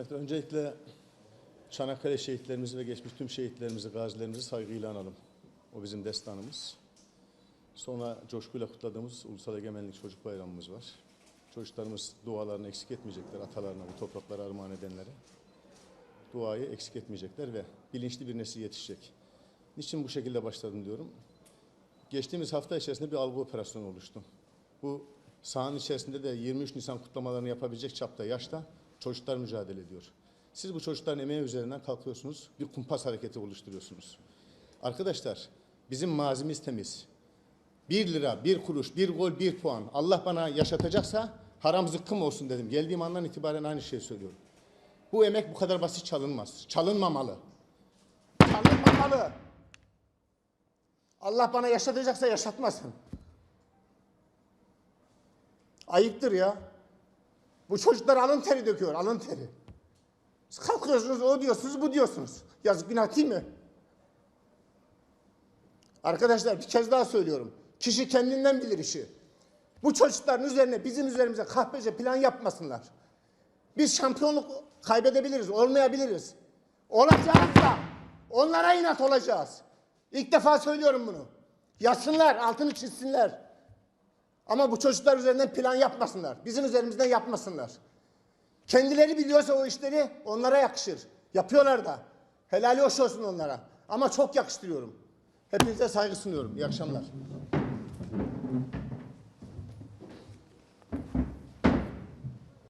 Evet, öncelikle Çanakkale şehitlerimizi ve geçmiş tüm şehitlerimizi, gazilerimizi saygıyla analım. O bizim destanımız. Sonra coşkuyla kutladığımız Ulusal Egemenlik Çocuk Bayramımız var. Çocuklarımız dualarını eksik etmeyecekler atalarına, bu topraklara armağan edenlere. Duayı eksik etmeyecekler ve bilinçli bir nesil yetişecek. Niçin bu şekilde başladım diyorum. Geçtiğimiz hafta içerisinde bir algı operasyonu oluştu. Bu sahanın içerisinde de 23 Nisan kutlamalarını yapabilecek çapta yaşta çocuklar mücadele ediyor. Siz bu çocukların emeği üzerinden kalkıyorsunuz, bir kumpas hareketi oluşturuyorsunuz. Arkadaşlar, bizim mazimiz temiz. Bir lira, bir kuruş, bir gol, bir puan. Allah bana yaşatacaksa haram zıkkım olsun dedim. Geldiğim andan itibaren aynı şeyi söylüyorum. Bu emek bu kadar basit çalınmaz. Çalınmamalı. Çalınmamalı. Allah bana yaşatacaksa yaşatmasın. Ayıptır ya. Bu çocuklar alın teri döküyor, alın teri. Siz kalkıyorsunuz, o diyorsunuz, bu diyorsunuz. Yazık günah değil mi? Arkadaşlar bir kez daha söylüyorum. Kişi kendinden bilir işi. Bu çocukların üzerine, bizim üzerimize kahpece plan yapmasınlar. Biz şampiyonluk kaybedebiliriz, olmayabiliriz. Olacağız da onlara inat olacağız. İlk defa söylüyorum bunu. Yazsınlar, altını çizsinler. Ama bu çocuklar üzerinden plan yapmasınlar. Bizim üzerimizden yapmasınlar. Kendileri biliyorsa o işleri onlara yakışır. Yapıyorlar da. Helali hoş olsun onlara. Ama çok yakıştırıyorum. Hepinize saygı sunuyorum. İyi akşamlar.